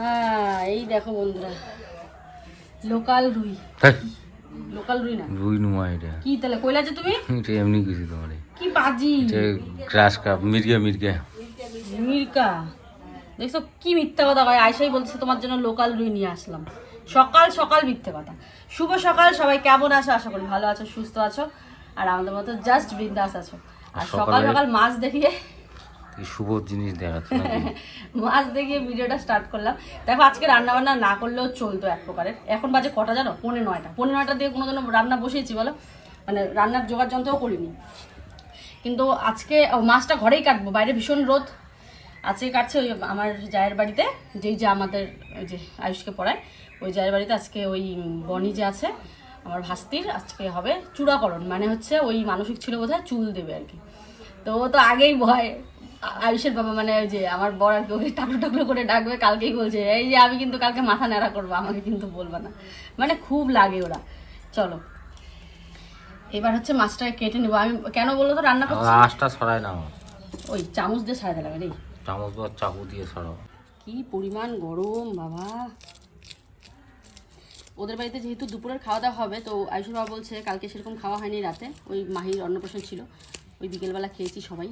হ্যাঁ এই দেখো বন্ধুরা। লোকাল রুই। হ্যাঁ, লোকাল রুই না? রুই এটা। কি তাহলে কইলা যে তুমি? এটা এমনি কিছু তোমার কি বাজি? এটা গ্রাস কাপ মির্গা মির্গা। মির্কা দেখছ কি মিথ্যা কথা কয়? আয়সাই বলছে তোমার জন্য লোকাল রুই নিয়ে আসলাম। সকাল সকাল মিথ্যে কথা। শুভ সকাল সবাই কেমন আছো? আশা করি ভালো আছো সুস্থ আছো। আর আমাদের মতো জাস্ট বিন্দাস আছো। আর সকাল সকাল মাছ দেখিয়ে শুভ জিনিস দেখাচ্ছে মাছ দেখিয়ে ভিডিওটা স্টার্ট করলাম। দেখো, আজকে রান্না বান্না না করলেও চলতো এক প্রকারের। এখন বাজে কটা জানো? পনেরো নয়টা। পনেরো নয়টা দিয়ে কোনো দিনও রান্না বসিয়েছি, বলো? মানে রান্নার জোগাড় যন্ত্রও করিনি। কিন্তু আজকে মাছটা ঘরেই কাটবো। বাইরে ভীষণ রোদ। আজকে কাটছে ওই আমার জায়ের বাড়িতে, যেই যে আমাদের, ওই যে আয়ুষকে পড়ায়। ওই জায়ের বাড়িতে আজকে ওই বনি যে আছে, আমার ভাস্তির, আজকে হবে চূড়াকরণ। মানে হচ্ছে ওই মানসিক ছিল বোধহয় চুল দেবে আর কি। তো তো আগেই ভয়। আয়ুষের বাবা মানে ওই যে আমার বর আর কি ওকে টাকলো টাকলো করে ডাকবে কালকেই বলছে এই যে আমি কিন্তু কালকে মাথা ন্যাড়া করব আমাকে কিন্তু বলবা না। মানে খুব লাগে ওরা। চলো। এবার হচ্ছে মাছটাকে কেটে নেব। আমি কেন বলল তো রান্না করছি? আঁশটা ছড়ায় না। ওই চামচ দিয়ে ছাড়াতে লাগে রে চামচ বা চাকু দিয়ে ছড়াও। কি পরিমাণ গরম বাবা। ওদের বাড়িতে যেহেতু দুপুরের খাওয়া দাওয়া হবে তো আয়ুষুর বাবা বলছে কালকে সেরকম খাওয়া হয়নি রাতে। ওই মাহির অন্নপ্রাশন ছিল। ওই বিকেলবেলা খেয়েছি সবাই।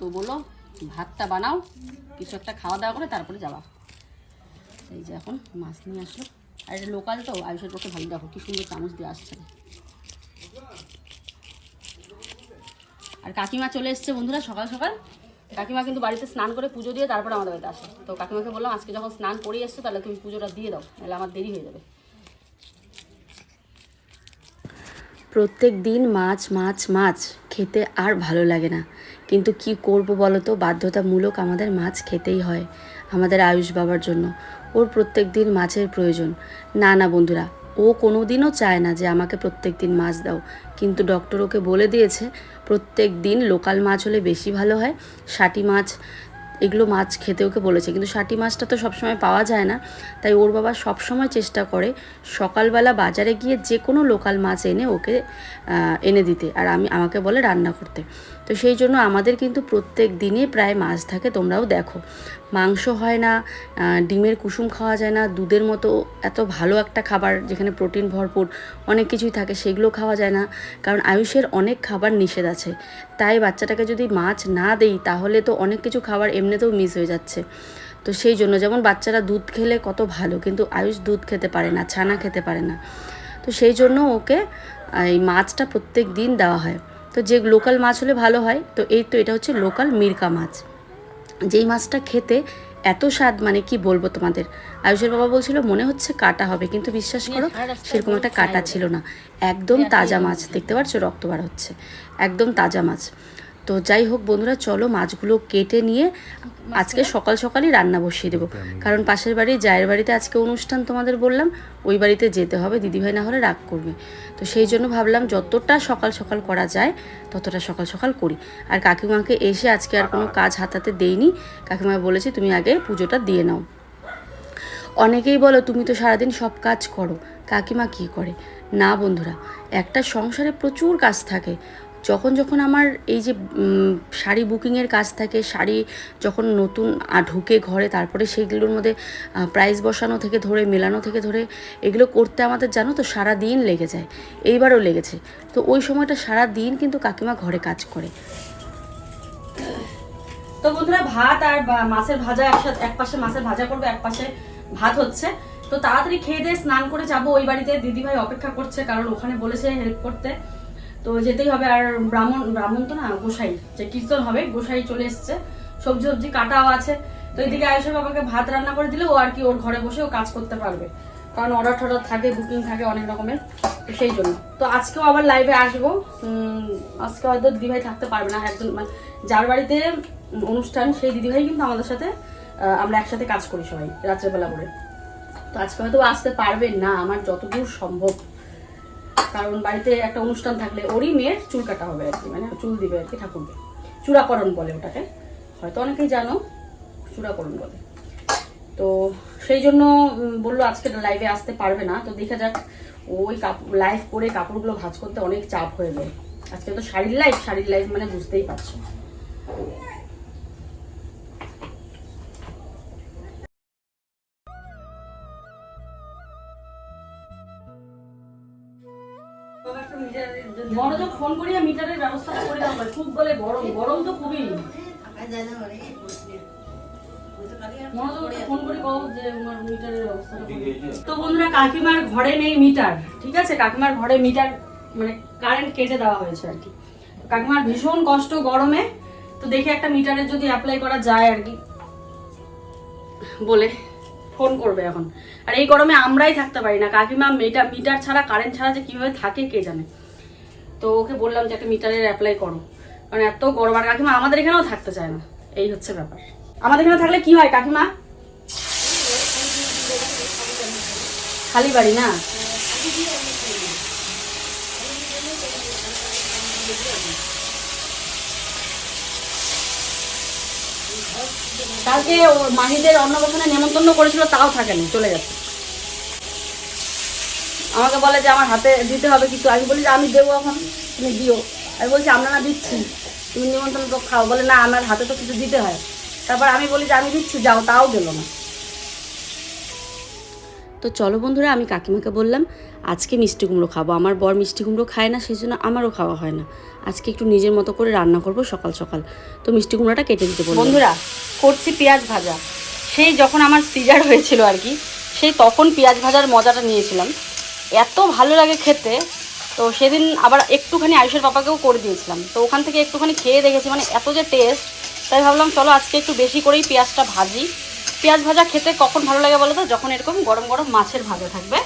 তো বলো ভাতটা বানাও কিছু একটা খাওয়া দাওয়া করে তারপরে যাওয়া এই যে এখন মাছ নিয়ে আসলো। আর এটা লোকাল তো আয়ুষের পক্ষে ভালো দেখো, কি সুন্দর চামচ দিয়ে আসছে। আর কাকিমা চলে এসছে বন্ধুরা সকাল সকাল। কাকিমা কিন্তু বাড়িতে স্নান করে পুজো দিয়ে তারপরে আমাদের বাড়িতে আসে। তো কাকিমাকে বললাম, আজকে যখন স্নান করে এসছো, তাহলে তুমি পুজোটা দিয়ে দাও তাহলে আমার দেরি হয়ে যাবে। প্রত্যেক দিন মাছ মাছ মাছ, খেতে আর ভালো লাগে না। কিন্তু কি করব বলো তো বাধ্যতামূলক আমাদের মাছ খেতেই হয় আমাদের আয়ুষ বাবার জন্য। ওর প্রত্যেক দিন মাছের প্রয়োজন। না না বন্ধুরা, ও কোনো দিনও চায় না যে আমাকে প্রত্যেক দিন মাছ দাও। কিন্তু ডক্টর ওকে বলে দিয়েছে, প্রত্যেক দিন লোকাল মাছ হলে বেশি ভালো হয়। ষাটি মাছ, এগুলো মাছ খেতে ওকে বলেছে। কিন্তু ষাটি মাছটা তো সবসময় পাওয়া যায় না। তাই ওর বাবা সবসময় চেষ্টা করে সকালবেলা বাজারে গিয়ে যে কোনো লোকাল মাছ এনে ওকে এনে দিতে। আর আমি, আমাকে বলে রান্না করতে। তো সেই জন্য আমাদের কিন্তু প্রত্যেক দিনে প্রায় মাছ থাকে, তোমরাও দেখো। মাংস হয় না ডিমের কুসুম খাওয়া যায় না, দুধের মতো এত ভালো একটা খাবার যেখানে প্রোটিন ভরপুর, অনেক কিছুই থাকে, সেগুলো খাওয়া যায় না। কারণ আয়ুষের অনেক খাবার নিষেধ আছে। তাই বাচ্চাটাকে যদি মাছ না দেই, তাহলে তো অনেক কিছু খাবার এমনিতেও মিস হয়ে যাচ্ছে। তো সেই জন্য যেমন বাচ্চারা দুধ খেলে কত ভালো, কিন্তু আয়ুষ দুধ খেতে পারে না, ছানা খেতে পারে না। তো সেই জন্য ওকে এই মাছটা প্রত্যেক দিন দেওয়া হয়। তো যে লোকাল মাছ হলে ভালো হয় তো এই তো এটা হচ্ছে লোকাল মিরকা মাছ। যেই মাছটা খেতে এত স্বাদ মানে কি বলব তোমাদের? আয়ুষের বাবা বলছিল মনে হচ্ছে কাটা হবে। কিন্তু বিশ্বাস করো সেরকম একটা কাটা ছিল না। একদম তাজা মাছ দেখতে পাচ্ছ? রক্ত বার হচ্ছে। একদম তাজা মাছ। তো যাই হোক বন্ধুরা চলো মাছগুলো কেটে নিয়ে আজকে সকাল সকালই রান্না বসিয়ে দেবো। কারণ পাশের বাড়ি জায়ের বাড়িতে আজকে অনুষ্ঠান তোমাদের বললাম ওই বাড়িতে যেতে হবে দিদিভাই না হলে রাগ করবে। তো সেই জন্য ভাবলাম যতটা সকাল সকাল করা যায় ততটা সকাল সকাল করি। আর কাকিমাকে এসে আজকে আর কোনো কাজ হাতাতে দেইনি। কাকিমা বলেছে তুমি আগে পুজোটা দিয়ে নাও। অনেকেই বলো তুমি তো সারাদিন সব কাজ করো। কাকিমা কি করে? না বন্ধুরা একটা সংসারে প্রচুর কাজ থাকে। যখন যখন আমার এই যে শাড়ি বুকিংয়ের কাজ থাকে, শাড়ি যখন নতুন ঢুকে ঘরে, তারপরে সেইগুলোর মধ্যে প্রাইস বসানো থেকে ধরে, মেলানো থেকে ধরে, এগুলো করতে আমাদের জানো তো সারা দিন লেগে যায়, এইবারও লেগেছে। তো ওই সময়টা সারা দিন কিন্তু কাকিমা ঘরে কাজ করে। তো বন্ধুরা, ভাত আর মাছের ভাজা একসাথে, এক পাশে মাছের ভাজা করবে, এক পাশে ভাত হচ্ছে। তো তাড়াতাড়ি খেয়ে দিয়ে স্নান করে যাব, ওই বাড়িতে দিদিভাই অপেক্ষা করছে, কারণ ওখানে বলেছে হেল্প করতে। তো যেতেই হবে। আর ব্রাহ্মণ ব্রাহ্মণ তো না, গোসাই। যে কীর্তন হবে, গোসাই চলে এসছে। সবজি সবজি কাটাও আছে। তো এদিকে আয়ুষের বাবাকে ভাত রান্না করে দিলে ও আর কি ওর ঘরে বসে ও কাজ করতে পারবে। কারণ অর্ডার টর্ডার থাকে বুকিং থাকে অনেক রকমের। তো সেই জন্য। তো আজকেও আবার লাইভে আসব। আজকে হয়তো দিদিভাই থাকতে পারবে না। একজন মানে যার বাড়িতে অনুষ্ঠান, সেই দিদিভাই কিন্তু আমাদের সাথে আমরা একসাথে কাজ করি সবাই, রাত্রেবেলা করে। তো আজকে হয়তো আসতে পারবে না। আমার যতদূর সম্ভব। কারণ বাড়িতে একটা অনুষ্ঠান থাকলে ওরই মেয়ের চুল কাটা হবে আর কি মানে চুল দিবে আর কি ঠাকুরকে। চূড়াকরণ বলে ওটাকে। হয়তো অনেকেই জানো, চূড়াকরণ বলে। তো সেই জন্য বলল আজকে লাইভে আসতে পারবে না। তো দেখা যাক, ওই লাইভ করে কাপড়গুলো ভাজ করতে অনেক চাপ হয়ে যায়। আজকে তো শাড়ির লাইভ শাড়ির লাইভ মানে বুঝতেই পারছ। ফোন করিয়া মিটারের ব্যবস্থা করে দাও খুব বলে গরম গরম তো খুবই। তো বন্ধুরা, কাকিমার ঘরে নেই মিটার, ঠিক আছে? কাকিমার ঘরে মিটার মানে কারেন্ট কেটে দেওয়া হয়েছে আর কি। কাকিমার ভীষণ কষ্ট গরমে। তো দেখি একটা মিটারের যদি অ্যাপ্লাই করা যায় আর কি। বলে ফোন করবে এখন। আর এই গরমে আমরাই থাকতে পারি না। কাকিমা মিটার মিটার ছাড়া কারেন্ট ছাড়া যে কীভাবে থাকে কে জানে। তো ওকে বললাম যে একটা মিটারের অ্যাপ্লাই করো। কারণ এত গরম, আর কাকিমা আমাদের এখানেও থাকতে চায় না। এই হচ্ছে ব্যাপার। আমাদের এখানে থাকলে কি হয় কাকিমা? খালি বাড়ি না? কালকে ওর মাহিদের অন্নপ্রাশনে নেমন্তন্ন করেছিল, তাও থাকেনি, চলে গেছে। আমাকে বলে যে আমার হাতে দিতে হবে কিছু। আমি বলি যে আমি দেবো এখন, তুমি দিও। আমি বলছি, আমরা না দিচ্ছি। তুমি নিমন্ত্রণ তো খাও। বলে, না, আমার হাতে তো কিছু দিতে হয়। তারপর আমি বলি যে, আমি দিচ্ছি, যাও। তাও গেল না। তো চলো বন্ধুরা, আমি কাকিমাকে বললাম, আজকে মিষ্টি কুমড়ো খাব। আমার বর মিষ্টি কুমড়ো খায় না, সেই জন্য আমারও খাওয়া হয় না। আজকে একটু নিজের মতো করে রান্না করব সকাল সকাল। তো মিষ্টি কুমড়োটা কেটে দিতে বললাম। বন্ধুরা, করছি পেঁয়াজ ভাজা। সেই যখন আমার সিজার হয়েছিল আর কি, সেই তখন পেঁয়াজ ভাজার মজাটা নিয়েছিলাম। এত ভালো লাগে খেতে, তো সেদিন আবার একটুখানি আয়ুষের পাপাকেও করে দিয়েছিলাম। তো ওখান থেকে একটুখানি খেয়ে দেখেছি মানে এত যে টেস্ট তাই ভাবলাম চলো আজকে একটু বেশি করেই পেঁয়াজটা ভাজি। পেঁয়াজ ভাজা খেতে কখন ভালো লাগে বলো তো যখন এরকম গরম গরম মাছের ভাজা থাকবে।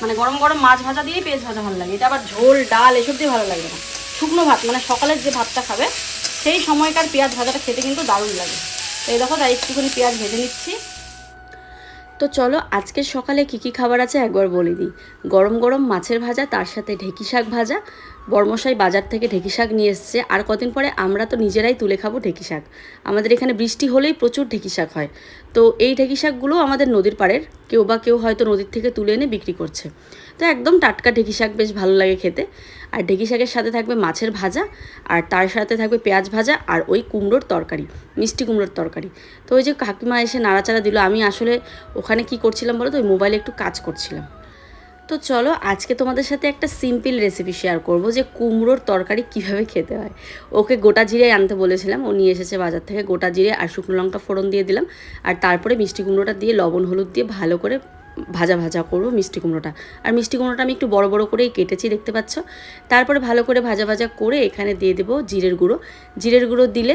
মানে গরম গরম মাছ ভাজা দিয়ে পেঁয়াজ ভাজা ভালো লাগে। এটা আবার ঝোল, ডাল এসব দিয়ে ভালো লাগবে না। শুকনো ভাত মানে সকালের যে ভাতটা খাবে, সেই সময়কার পেঁয়াজ ভাজাটা খেতে কিন্তু দারুণ লাগে। তো এই দেখো, তাই একটুখানি পেঁয়াজ ভেজে নিচ্ছি। তো চলো, আজকের সকালে কী কী খাবার আছে একবার বলে দিই। গরম গরম মাছের ভাজা, তার সাথে ঢেঁকি শাক ভাজা বর্মশাই বাজার থেকে ঢেকি শাক নিয়ে এসছে। আর কদিন পরে আমরা তো নিজেরাই তুলে খাব ঢেকি শাক। আমাদের এখানে বৃষ্টি হলেই প্রচুর ঢেকি শাক হয়। তো এই ঢেকি শাকগুলো আমাদের নদীর পাড়ের, কেউ বা কেউ হয়তো নদীর থেকে তুলে এনে বিক্রি করছে। তো একদম টাটকা ঢেকি শাক বেশ ভালো লাগে খেতে। আর ঢেকি শাকের সাথে থাকবে মাছের ভাজা, আর তার সাথে থাকবে পেঁয়াজ ভাজা, আর ওই কুমড়োর তরকারি, মিষ্টি কুমড়োর তরকারি। তো ওই যে কাকিমা এসে নাড়াচাড়া দিল, আমি আসলে ওখানে কি করছিলাম বলো তো, ওই মোবাইলে একটু কাজ করছিলাম। তো চলো আজকে তোমাদের সাথে একটা সিম্পল রেসিপি শেয়ার করব যে কুমড়োর তরকারি কীভাবে খেতে হয়। ওকে গোটা জিরে আনতে বলেছিলাম, ও নিয়ে এসেছে বাজার থেকে গোটা জিরে আর শুকনো লঙ্কা ফোড়ন দিয়ে দিলাম। আর তারপরে মিষ্টি কুমড়োটা দিয়ে লবণ, হলুদ দিয়ে ভালো করে ভাজা ভাজা করব মিষ্টি কুমড়োটা। আর মিষ্টি কুমড়োটা আমি একটু বড় বড় করেই কেটেছি, দেখতে পাচ্ছ? তারপরে ভালো করে ভাজা ভাজা করে এখানে দিয়ে দেবো জিরের গুঁড়ো। জিরের গুঁড়ো দিলে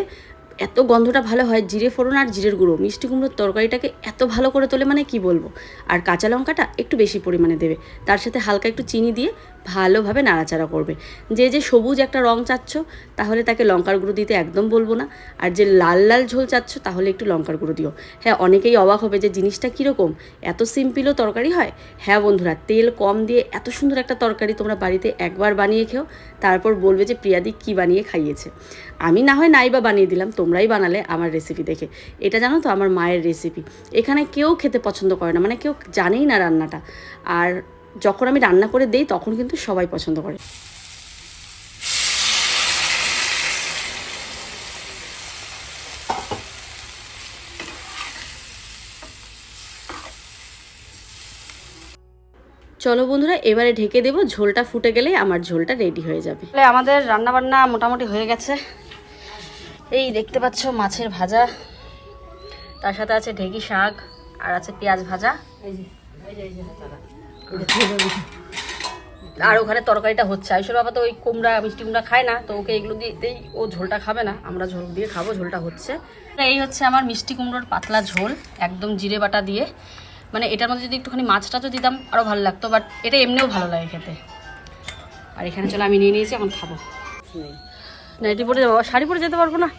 এত গন্ধটা ভালো হয়, জিরে ফোড়ন আর জিরের গুঁড়ো। মিষ্টি কুমড়োর তরকারিটাকে এত ভালো করে তোলে মানে কি বলব? আর কাঁচা লঙ্কাটা একটু বেশি পরিমাণে দেবে। তার সাথে হালকা একটু চিনি দিয়ে ভালোভাবে নাড়াচাড়া করবে। যে যে সবুজ একটা রং চাচ্ছ, তাহলে তাকে লঙ্কার গুঁড়ো দিতে একদম বলব না। আর যে লাল লাল ঝোল চাচ্ছ, তাহলে একটু লঙ্কার গুঁড়ো দিও। হ্যাঁ অনেকেই অবাক হবে যে জিনিসটা কীরকম? এত সিম্পলও তরকারি হয়? হ্যাঁ বন্ধুরা, তেল কম দিয়ে এত সুন্দর একটা তরকারি তোমরা বাড়িতে একবার বানিয়ে খেও। তারপর বলবে যে প্রিয়াদি কী বানিয়ে খাইয়েছে। আমি না হয় নাই বা বানিয়ে দিলাম, তোমরাই বানালে আমার রেসিপি দেখে। এটা জানো তো, আমার মায়ের রেসিপি এখানে কেউ খেতে পছন্দ করে না মানে কেউ জানেই না রান্নাটা। আর যখন আমি রান্না করে দেই তখন কিন্তু সবাই পছন্দ করে চলো বন্ধুরা এবারে ঢেকে দেবো ঝোলটা ফুটে গেলে আমার ঝোলটা রেডি হয়ে যাবে আমাদের রান্না বান্না মোটামুটি হয়ে গেছে এই দেখতে পাচ্ছ মাছের ভাজা তার সাথে আছে ঢেকি শাক আর আছে পেঁয়াজ ভাজা আর ওখানে তরকারিটা হচ্ছে। আয়ুষের বাবা তো ওই কুমড়া, মিষ্টি কুমড়া খায় না, তো ওকে এগুলো দিয়েই ও ঝোলটা খাবে না। আমরা ঝোল দিয়ে খাব, ঝোলটা হচ্ছে। এই হচ্ছে আমার মিষ্টি কুমড়োর পাতলা ঝোল, একদম জিরে বাটা দিয়ে। মানে এটার মধ্যে যদি একটুখানি মাছ টাছও দিতাম আরও ভালো লাগতো বাট এটা এমনিও ভালো লাগে খেতে। আর এখানে চলো, আমি নিয়ে নিয়েছি, এখন খাব। নাইটি পরে যাব। শাড়ি পরে যেতে পারব না?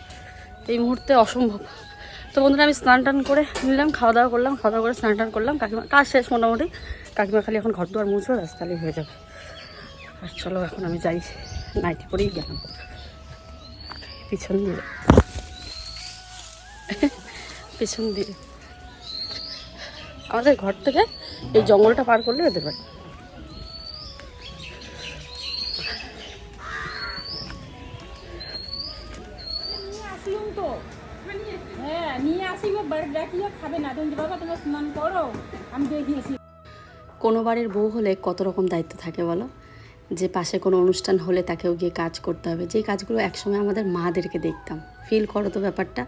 এই মুহূর্তে অসম্ভব। তো বন্ধুরা, আমি স্নান টান করে নিলাম, খাওয়া দাওয়া করলাম, খাওয়া দাওয়া করে স্নান টান করলাম। কাকিমা কাজ শেষ মোটামুটি। কাকিমা খালি এখন ঘর দুয়ার মুছবে, ব্যাস, তাহলেই হয়ে যাবে। আর চলো, এখন আমি যাই। নাইটি পরেই গেলাম। পিছন দিয়ে। পিছন দিয়ে। আমাদের ঘর থেকে এই জঙ্গলটা পার করলে ওদের বাড়ি হ্যাঁ নিয়ে আসিও বাড়ি খাবে না। তুমি বাবা তুমি স্নান করো। আমি দেখিয়েছি কোনো বাড়ির বউ হলে কত রকম দায়িত্ব থাকে বলো? যে পাশে কোনো অনুষ্ঠান হলে তাকেও গিয়ে কাজ করতে হবে। যে কাজগুলো একসময় আমাদের মাদেরকে দেখতাম। ফিল করো তো ব্যাপারটা।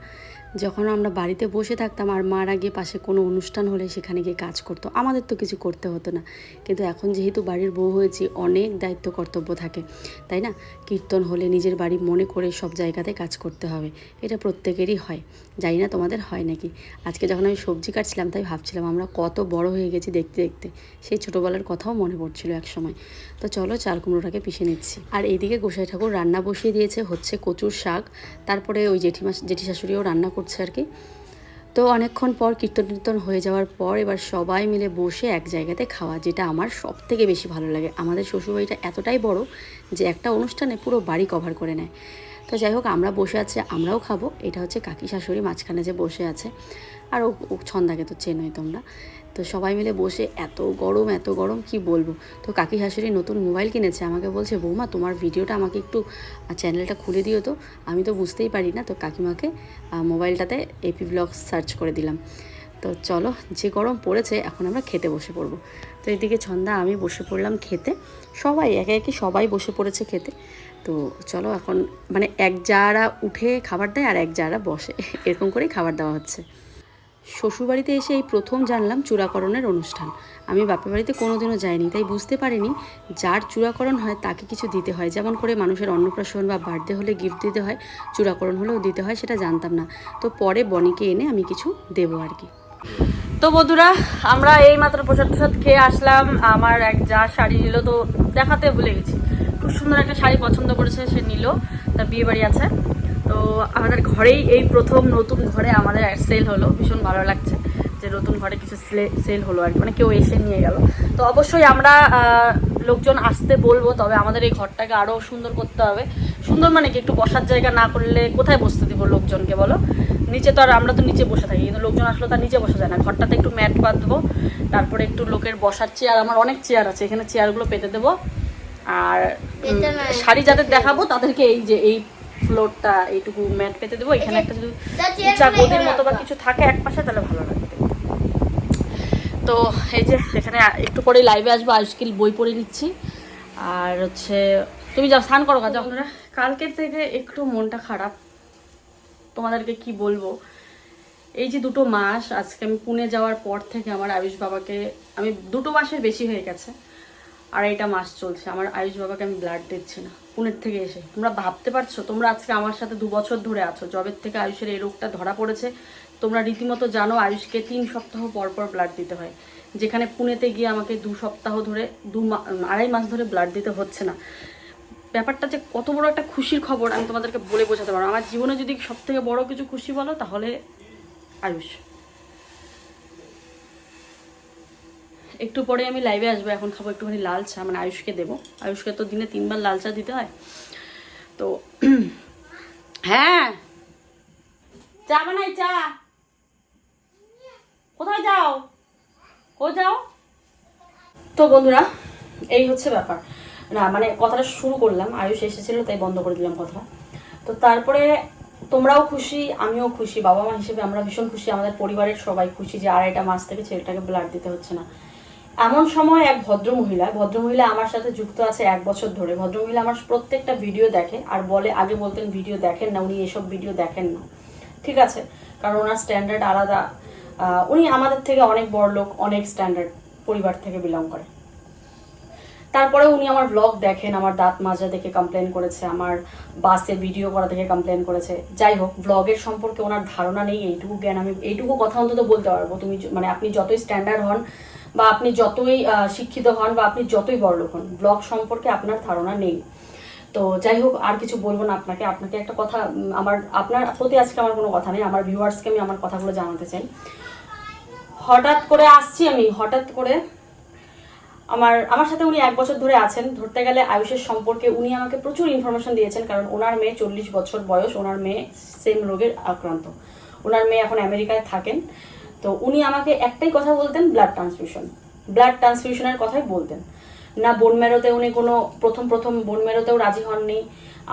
যখন আমরা বাড়িতে বসে থাকতাম আর মার আগে পাশে কোনো অনুষ্ঠান হলে সেখানে গিয়ে কাজ করতো, আমাদের তো কিছু করতে হতো না। কিন্তু এখন যেহেতু বাড়ির বউ হয়েছি, অনেক দায়িত্ব কর্তব্য থাকে, তাই না? কীর্তন হলে নিজের বাড়ি মনে করে সব জায়গাতে কাজ করতে হবে, এটা প্রত্যেকেরই হয়। জানি না তোমাদের হয় নাকি? আজকে যখন আমি সবজি কাটছিলাম, তাই ভাবছিলাম আমরা কত বড় হয়ে গেছি দেখতে দেখতে। সেই ছোটোবেলার কথাও মনে পড়ছিল এক সময়। তো চলো চাল কুমড়োটাকে পিষে নিচ্ছি। আর এইদিকে গোসাই ঠাকুর রান্না বসিয়ে দিয়েছে হচ্ছে কচুর শাক, তারপরে ওই জেঠিমা জেঠি শাশুড়িও রান্না করছে আর কি। তো অনেকক্ষণ পর কীর্তন টীর্তন হয়ে যাওয়ার পর এবার সবাই মিলে বসে এক জায়গাতে খাওয়া, যেটা আমার সব থেকে বেশি ভালো লাগে। আমাদের শ্বশুরবাড়িটা এতটাই বড় যে একটা অনুষ্ঠানে পুরো বাড়ি কভার করে নেয়। তো যাই হোক, আমরা বসে আছি, আমরাও খাব। এটা হচ্ছে কাকি শাশুড়ি মাঝখানে যে বসে আছে। আর ও ছন্দাকে তো চেনোই তোমরা। তো সবাই মিলে বসে এত গরম এত গরম, কি বলব? তো কাকি শাশুড়ি নতুন মোবাইল কিনেছে, আমাকে বলছে, বৌমা, তোমার ভিডিওটা আমাকে একটু চ্যানেলটা খুলে দিও তো। আমি তো বুঝতেই পারি না, তো কাকিমাকে মোবাইলটাতে এপি ব্লগ সার্চ করে দিলাম। তো চলো, যে গরম পড়েছে, এখন আমরা খেতে বসে পড়ব। তো এদিকে ছন্দা, আমি বসে পড়লাম খেতে। সবাই, একে একে সবাই বসে পড়েছে খেতে। তো চলো, এখন মানে এক যারা উঠে খাবার দেয়, আর এক যারা বসে। এরকম করেই খাবার দেওয়া হচ্ছে। শ্বশুরবাড়িতে এসে এই প্রথম জানলাম চূড়াকরণের অনুষ্ঠান। আমি বাপের বাড়িতে কোনোদিনও যাইনি, তাই বুঝতে পারিনি যার চূড়াকরণ হয় তাকে কিছু দিতে হয়। যেমন করে মানুষের অন্নপ্রাশন বা বার্থডে হলে গিফট দিতে হয়, চূড়াকরণ হলেও দিতে হয়, সেটা জানতাম না। তো পরে বনিকে এনে আমি কিছু দেবো আর কি। তো বন্ধুরা, আমরা এই মাত্র প্রসাদ প্রসাদ খেয়ে আসলাম। আমার এক যা শাড়ি নিল, তো দেখাতে ভুলে গেছি। খুব সুন্দর একটা শাড়ি পছন্দ করেছে, সে নিল। তার বিয়ে বাড়ি আছে। তো আমাদের ঘরেই এই প্রথম নতুন ঘরে আমাদের সেল হলো। ভীষণ ভালো লাগছে যে নতুন ঘরে কিছু সেল হলো আর কি। মানে কেউ এসে নিয়ে গেল। তো অবশ্যই আমরা লোকজন আসতে বলব তবে আমাদের এই ঘরটাকে আরও সুন্দর করতে হবে। সুন্দর মানে কি? একটু বসার জায়গা না করলে কোথায় বসতে দিব লোকজনকে বলো? নিচে তো আর আমরা তো নিচে বসে থাকি কিন্তু লোকজন আসলে তার নিচে বসা যায় না। ঘরটাতে একটু ম্যাট বাঁধবো তারপরে একটু লোকের বসার চেয়ার আমার অনেক চেয়ার আছে এখানে চেয়ারগুলো পেতে দেবো। আর শাড়ি যাদের দেখাবো তাদেরকে এই যে এই ফ্লোরটা এইটুকু ম্যাট পেতে দেবো। এখানে একটা যদি গদির মতো বা কিছু থাকে এক পাশে তাহলে ভালো লাগবে তো এই যে এখানে একটু পরে লাইভে আসব আজকিল বই পড়ে নিচ্ছি। আর হচ্ছে তুমি যাও স্নান করো কাজ আপনারা। কালকের থেকে একটু মনটা খারাপ। তোমাদেরকে কি বলব? এই যে দুটো মাস আজকে আমি পুনে যাওয়ার পর থেকে আমার আয়ুষ বাবাকে আমি দুটো মাসের বেশি হয়ে গেছে। আর এটা মাস চলছে আমার আয়ুষ বাবাকে আমি ব্লাড দিচ্ছি না। পুনের থেকে এসে। তোমরা ভাবতে পারছ, তোমরা আজকে আমার সাথে দু বছর ধরে আছো। জবের থেকে আয়ুষের এই রোগটা ধরা পড়েছে। তোমরা রীতিমতো জানো আয়ুষকে তিন সপ্তাহ পর পর ব্লাড দিতে হয়। যেখানে পুনেতে গিয়ে আমাকে দু সপ্তাহ ধরে, দু আড়াই মাস ধরে ব্লাড দিতে হচ্ছে না। ব্যাপারটা যে কত বড় একটা খুশির খবর, আমি তোমাদেরকে বলে বোঝাতে পারব। আমার জীবনে যদি সব থেকে বড় কিছু খুশি বলো, তাহলে আয়ুষ। একটু পরে আমি লাইভে আসব, এখন খাব একটুখানি লাল চা মানে আয়ুষকে দেবো। আয়ুষকে তো দিনে তিনবার লাল চা দিতে হয়। তো হ্যাঁ। চা বানাই, চা। কোথায় যাও? কো যাও? তো বন্ধুরা, এই হচ্ছে ব্যাপার। না মানে কথাটা শুরু করলাম, আয়ুষ এসেছিল, তাই বন্ধ করে দিলাম কথা তো তারপরে তোমরাও খুশি, আমিও খুশি বাবা মা হিসেবে আমরা ভীষণ খুশি, আমাদের পরিবারের সবাই খুশি যে আড়াইটা মাস থেকে ছেলেটাকে ব্লাড দিতে হচ্ছে না। এমন সময় এক ভদ্রমহিলা ভদ্রমহিলা আমার সাথে যুক্ত আছে এক বছর ধরে। ভদ্রমহিলা আমার প্রত্যেকটা ভিডিও দেখে আর বলে, আগে বলতেন ভিডিও দেখেন না, উনি এসব ভিডিও দেখেন না। ঠিক আছে? কারণ ওনার স্ট্যান্ডার্ড আলাদা। উনি আমাদের থেকে অনেক বড় লোক, অনেক স্ট্যান্ডার্ড পরিবার থেকে বিলং করে। তারপরে উনি আমার ব্লগ দেখেন, আমার দাঁত মাজা দেখে কমপ্লেন করেছে, আমার বাসে ভিডিও করা দেখে কমপ্লেন করেছে। যাই হোক ব্লগের সম্পর্কে ওনার ধারণা নেই, এইটুকু জ্ঞান আমি, এইটুকু কথা অন্তত বলতে পারব। তুমি মানে আপনি যতই স্ট্যান্ডার্ড হন বা আপনি যতই শিক্ষিত হন বা আপনি যতই বড়লোক হন, ব্লগ সম্পর্কে আপনার ধারণা নেই। তো যাই হোক, আর কিছু বলব না আপনাকে। আপনাকে একটা কথা আমার, আপনার প্রতি আজকে আমার কোনো কথা নেই। আমার ভিউয়ার্সকে আমি আমার কথাগুলো জানাতে চাই। হঠাৎ করে আসছি আমি, হঠাৎ করে আমার আমার সাথে উনি এক বছর ধরে আছেন। ধরতে গেলে আয়ুষের সম্পর্কে উনি আমাকে প্রচুর ইনফরমেশন দিয়েছেন, কারণ ওনার মেয়ে চল্লিশ বছর বয়স, ওনার মেয়ে সেম রোগের আক্রান্ত। ওনার মেয়ে এখন আমেরিকায় থাকেন। তো উনি আমাকে একটাই কথা বলতেন ব্লাড ট্রান্সফিউশন ব্লাড ট্রান্সফিউশনের কথাই বলতেন। না বোন মেরোতে উনি কোনো প্রথম প্রথম বোন রাজি হননি,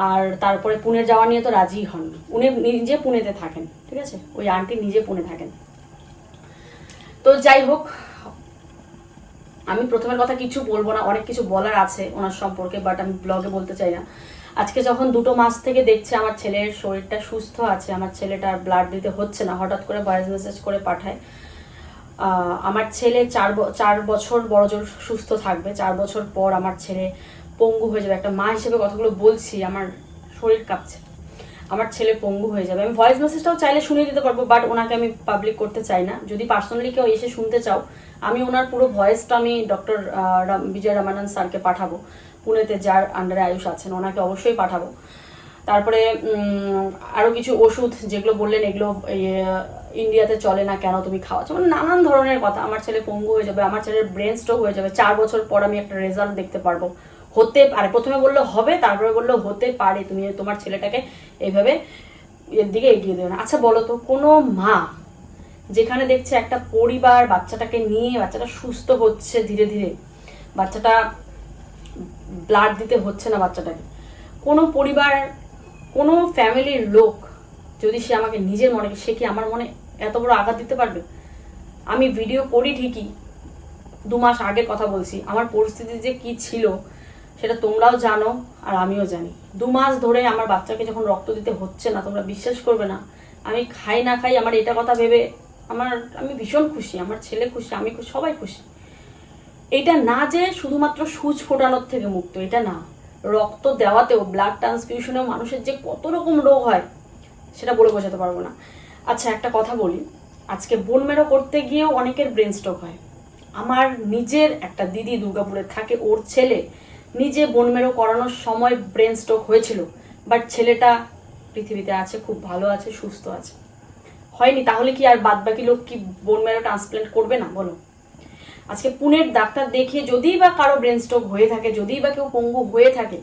আর তারপরে পুনে যাওয়া নিয়ে তো রাজিই হননি। উনি নিজে পুনেতে থাকেন, ঠিক আছে? ওই আন্টি নিজে পুনে থাকেন। তো যাই হোক, আমি প্রথমের কথা কিছু বলব না, অনেক কিছু বলার আছে ওনার সম্পর্কে বাট আমি ব্লগে বলতে চাই না। আজকে যখন দুটো মাস থেকে দেখছে আমার ছেলের শরীরটা সুস্থ আছে, আমার ছেলেটার ব্লাড দিতে হচ্ছে না, হঠাৎ করে ভয়েস মেসেজ করে পাঠায়। আমার ছেলে চার চার বছর বড় জোর সুস্থ থাকবে, চার বছর পর আমার ছেলে পঙ্গু হয়ে যাবে। একটা মা হিসেবে কথাগুলো বলছি, আমার শরীর কাঁপছে। আমার ছেলে পঙ্গু হয়ে যাবে। আমি ভয়েস মেসেজটাও চাইলে শুনিয়ে দিতে পারব বাট ওনাকে আমি পাবলিক করতে চাই না। যদি পার্সোনালি কেউ এসে শুনতে চাও, আমি ওনার পুরো ভয়েসটা আমি ডক্টর বিজয় রামানন্দ স্যারকে পাঠাবো। পুনেতে যার আন্ডারে আয়ুষ আছেন ওনাকে অবশ্যই পাঠাবো। তারপরে আরও কিছু ওষুধ যেগুলো বললেন এগুলো ইয়ে, ইন্ডিয়াতে চলে না কেন তুমি খাওয়াচ্ছ মানে নানান ধরনের কথা আমার ছেলে পঙ্গু হয়ে যাবে আমার ছেলের ব্রেন স্ট্রোক হয়ে যাবে চার বছর পর আমি একটা রেজাল্ট দেখতে পারব। হতে পারে প্রথমে বলল হবে তারপরে বলল হতে পারে তুমি তোমার ছেলেটাকে এইভাবে এর দিকে এগিয়ে দেবে না। আচ্ছা বলো তো কোনো মা যেখানে দেখছে একটা পরিবার বাচ্চাটাকে নিয়ে বাচ্চাটা সুস্থ হচ্ছে ধীরে ধীরে বাচ্চাটা ব্লাড দিতে হচ্ছে না বাচ্চাটাকে। কোনো পরিবার, কোনো ফ্যামিলির লোক যদি সে আমাকে নিজের মনে, সে কি আমার মনে এত বড় আঘাত দিতে পারবে? আমি ভিডিও করি ঠিকই, দু মাস আগে কথা বলছি। আমার পরিস্থিতি যে কি ছিল, সেটা তোমরাও জানো আর আমিও জানি। দু মাস ধরে আমার বাচ্চাকে যখন রক্ত দিতে হচ্ছে না, তোমরা বিশ্বাস করবে না, আমি খাই না খাই আমার এটা কথা ভেবে আমার, আমি ভীষণ খুশি, আমার ছেলে খুশি, আমি সবাই খুশি। এটা না যে শুধুমাত্র সুচ ফোটানোর থেকে মুক্ত, এটা না। রক্ত দেওয়াতেও ব্লাড ট্রান্সফিউশনেও মানুষের যে কত রকম রোগ হয়, সেটা বলে বোঝাতে পারব না। আচ্ছা একটা কথা বলি। আজকে বোন মেরো করতে গিয়েও অনেকের ব্রেন স্ট্রোক হয়। আমার নিজের একটা দিদি দুর্গাপুরে থাকে, ওর ছেলে নিজে বোন মেরো করানোর সময় ব্রেন স্ট্রোক হয়েছিল বাট ছেলেটা পৃথিবীতে আছে, খুব ভালো আছে, সুস্থ আছে। হয়নি, তাহলে কি আর বাদ বাকি লোক কি বোন মেরো ট্রান্সপ্লান্ট করবে না? বলো। আজকে পুনের ডাক্তার দেখিয়ে যদি বা কারও ব্রেন স্ট্রোক হয়ে থাকে যদি বা কেউ পঙ্গু হয়ে থাকে,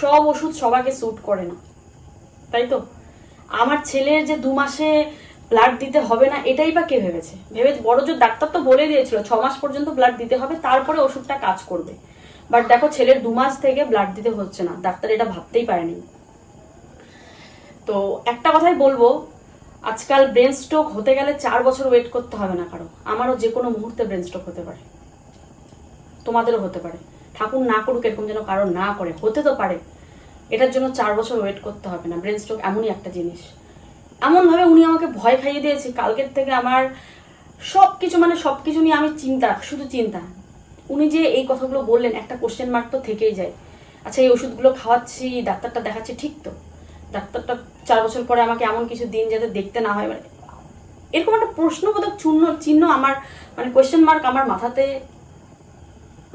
সব ওষুধ সবাইকে স্যুট করে না। তাই তো? আমার ছেলের যে দু মাসে ব্লাড দিতে হবে না, এটাই বা কে ভেবেছে? ভেবে বড় জোর ডাক্তার তো বলে দিয়েছিল, ছ মাস পর্যন্ত ব্লাড দিতে হবে, তারপরে ওষুধটা কাজ করবে। বাট দেখো, ছেলের দু মাস থেকে ব্লাড দিতে হচ্ছে না, ডাক্তার এটা ভাবতেই পারেনি। তো একটা কথাই বলব আজকাল ব্রেন স্ট্রোক হতে গেলে চার বছর ওয়েট করতে হবে না কারও। আমারও যে কোনো মুহূর্তে ব্রেন স্ট্রোক হতে পারে। তোমাদেরও হতে পারে। ঠাকুর না করুক এরকম যেন কারও না করে। হতে তো পারে। এটার জন্য চার বছর ওয়েট করতে হবে না। ব্রেন স্ট্রোক এমনই একটা জিনিস। এমনভাবে উনি আমাকে ভয় খাইয়ে দিয়েছে। কালকের থেকে আমার সব কিছু মানে সব কিছু নিয়ে আমি চিন্তা, শুধু চিন্তা। উনি যে এই কথাগুলো বললেন, একটা কোশ্চেন মার্ক তো থেকেই যায়। আচ্ছা এই ওষুধগুলো খাওয়াচ্ছি, ডাক্তারটা দেখাচ্ছি, ঠিক তো। ডাক্তারটা চার বছর পরে আমাকে এমন কিছু দিন যাতে দেখতে না হয় মানে এরকম একটা প্রশ্নবোধক চিহ্ন চিহ্ন আমার মানে কোয়েশ্চেন মার্ক আমার মাথাতে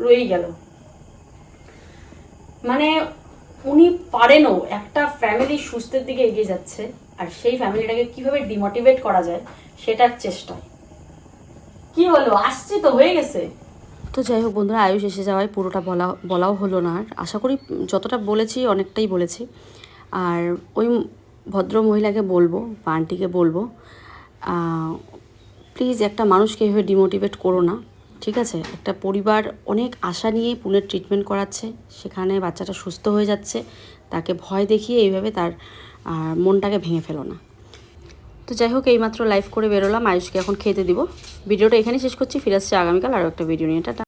রয়েই গেল। মানে উনি পারেনও একটা ফ্যামিলি সুস্থের দিকে এগিয়ে যাচ্ছে, আর সেই ফ্যামিলিটাকে কীভাবে ডিমোটিভেট করা যায় সেটার চেষ্টায়। কি হলো? আসছে তো, হয়ে গেছে। তো যাই হোক বন্ধুরা, আয়ুষ এসে যাওয়ায় পুরোটা বলা, বলাও হলো না, আর আশা করি যতটা বলেছি অনেকটাই বলেছি। আর ওই ভদ্র মহিলাকে বলব বা আন্টিকে বলব প্লিজ একটা মানুষকে এভাবে ডিমোটিভেট করো না, ঠিক আছে? একটা পরিবার অনেক আশা নিয়ে পুনের ট্রিটমেন্ট করাচ্ছে, সেখানে বাচ্চাটা সুস্থ হয়ে যাচ্ছে, তাকে ভয় দেখিয়ে এইভাবে তার মনটাকে ভেঙে ফেলো না। তো যাই হোক, এইমাত্র লাইভ করে বেরোলাম, আয়ুষকে এখন খেতে দিব। ভিডিওটা এখানেই শেষ করছি, ফিরে আসছে আগামীকাল আরও একটা ভিডিও নিয়ে। টাটা।